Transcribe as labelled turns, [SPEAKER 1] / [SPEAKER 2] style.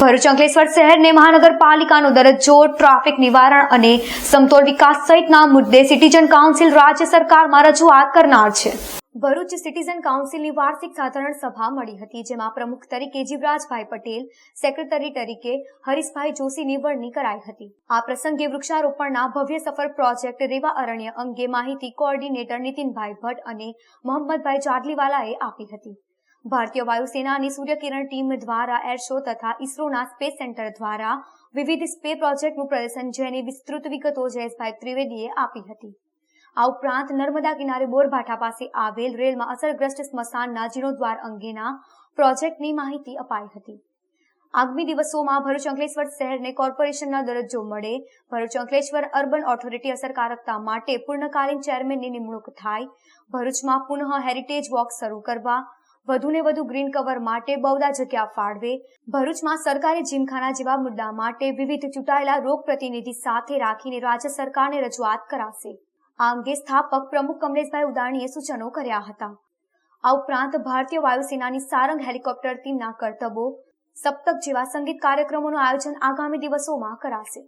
[SPEAKER 1] ભરૂચ અંકલેશ્વર શહેરને મહાનગરપાલિકાનો દરજ્જો, ટ્રાફિક નિવારણ અને સમતોલ વિકાસ સહિતના મુદ્દે સિટીઝન કાઉન્સિલ રાજ્ય સરકારમાં રજૂઆત કરનાર છે. ભરૂચ સિટીઝન કાઉન્સિલની વાર્ષિક સાધારણ સભા મળી હતી, જેમાં પ્રમુખ તરીકે જીવરાજભાઈ પટેલ, સેક્રેટરી તરીકે હરીશભાઈ જોશીની વરણી કરાઈ હતી. આ પ્રસંગે વૃક્ષારોપણના ભવ્ય સફર પ્રોજેક્ટ રેવા અરણ્ય અંગે માહિતી કોઓર્ડિનેટર નીતિનભાઈ ભટ્ટ અને મોહમ્મદભાઈ જાડલીવાલાએ આપી હતી. ભારતીય વાયુસેનાની સૂર્યકિરણ ટીમ દ્વારા એર શો તથા ઇસરોના સ્પેસ સેન્ટર દ્વારા વિવિધ સ્પે પ્રોજેક્ટનું પ્રદર્શન જેની વિસ્તૃત વિગતો જયેશભાઈ ત્રિવેદીએ આપી હતી. આ ઉપરાંત નર્મદા કિનારે બોરભાઠા પાસે આવેલ રેલમાં અસરગ્રસ્ત સ્મશાનના જીર્ણોદ્વાર અંગેના પ્રોજેક્ટની માહિતી અપાઈ હતી. આગામી દિવસોમાં ભરૂચ અંકલેશ્વર શહેરને કોર્પોરેશનના દરજ્જો મળે. ભરૂચ અંકલેશ્વર અર્બન ઓથોરિટી અસરકારકતા માટે પૂર્ણકાલીન ચેરમેનની નિમણૂક થાય. ભરૂચમાં પુનઃ હેરિટેજ વોક શરૂ કરવા વધુને વધુ ગ્રીન કવર માટે બહુદા જગ્યા ફાળવે. ભરૂચમાં સરકારી જીમખાના જેવા મુદ્દા માટે વિવિધ ચૂંટાયેલા રોગ પ્રતિનિધિ સાથે રાખીને રાજ્ય સરકારને રજૂઆત કરાશે. આ અંગે સ્થાપક પ્રમુખ કમલેશભાઈ ઉદાણીએ સૂચનો કર્યા હતા. આ ઉપરાંત ભારતીય વાયુસેનાની સારંગ હેલિકોપ્ટર ટીમના કરતબો, સપ્તક જેવા સંગીત કાર્યક્રમોનું આયોજન આગામી દિવસોમાં કરાશે.